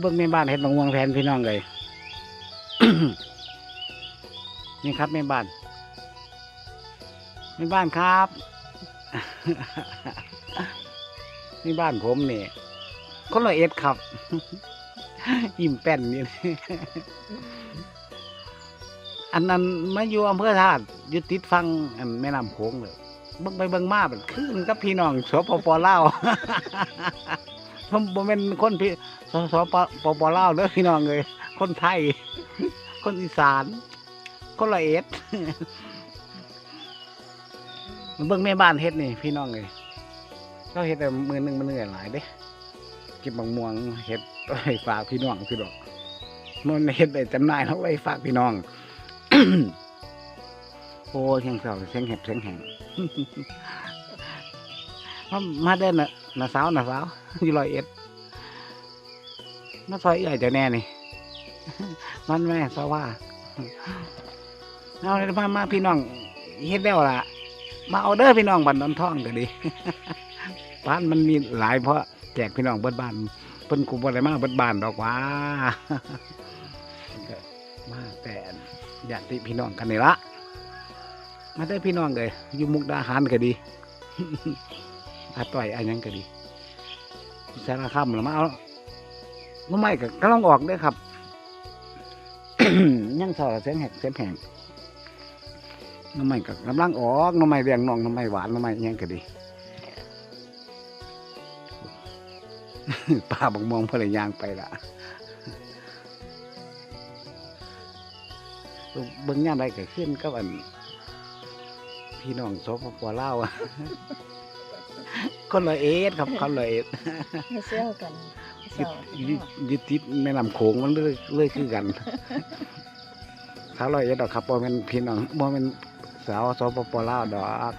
เบิ่งแม่บ้านเฮ็ดบางม่วงแผนพี่น้องเลย นี่ครับแม่บ้านแม่บ้านครับนี่บ้านผมนี่คนละเอ็ดครับ ยิ้มแป้นนี่อันนั้นมาอยู่อำเภอธาตุอยู่ติดฟังอันแม่น้ำโขงเลยเบิ่งไปเบิ่งมาเป็นคืนกับพี่น้องสปปลาว ผมบ่แม่นคนพี่สสปปปลาวเด้อพี่น้องเลยคนไทย คนอีสาน คนละเอ็ดเบิ่งแม่บ้านเฮ็ดนี่ พี่น้องเลยเราเฮ็ดแต่มือหนึงมันเหนื่อยหลายเด้เก็บบังม่วงเฮ็ดไว้ฝากพี่น้องคือดอกมันเฮ็ดได้จำนายแล้วไว้ฝากพี่น้อง โอ้เสียงเสาเสียงเห็บเสียงแหง มาเดินน่ะน่ะสาวน่ะสาวอยู่ร้อยเอ็ดมาซอยเอื้อยเจ้าแน่นี่ มันแม่สว่าเอาเลยมามาพี่น้องเฮ็ดแล้วล่ะ มาเอาเด้อพี่น้องบันดอนท่องก็ดีบ้านมันมีหลายเพราะแจกพี่น้องเบิดบ้านเพิ่นกูบ่ได้มาเบิดบ้านดอกว่ามาแต่ญาติพี่น้องกันนี่ละมาได้พี่น้องเลยอยู่มุกดาหารก็ดี อาต่อยอันยังก็ดีสารคามหรือมาเอาน้ำไม้ก็กำลังออกเด้ครับ ยังสอเสียงแหกเสียงแหงน้ำไม้ก็กำลังออกน้ำไม้เรียงนองน้ำไม้หวานน้ำไม้ยังก็ดีป้าบังมองพื่อนยางไปละเบิ่งย่ามใดก็ขึ้นกับอันพี่น้องสปปลาวอะ คนละเอ็ดครับคนละเอ็ดให้เสื้อกันยึเสาดร์ยึดยึดติดแม่น้ำโขงมันเลยเลยคือกันสาวร้อยเอ็ดดอกครับบ่แม่นพี่น้องบ่แม่นสาวสปปลาวดอก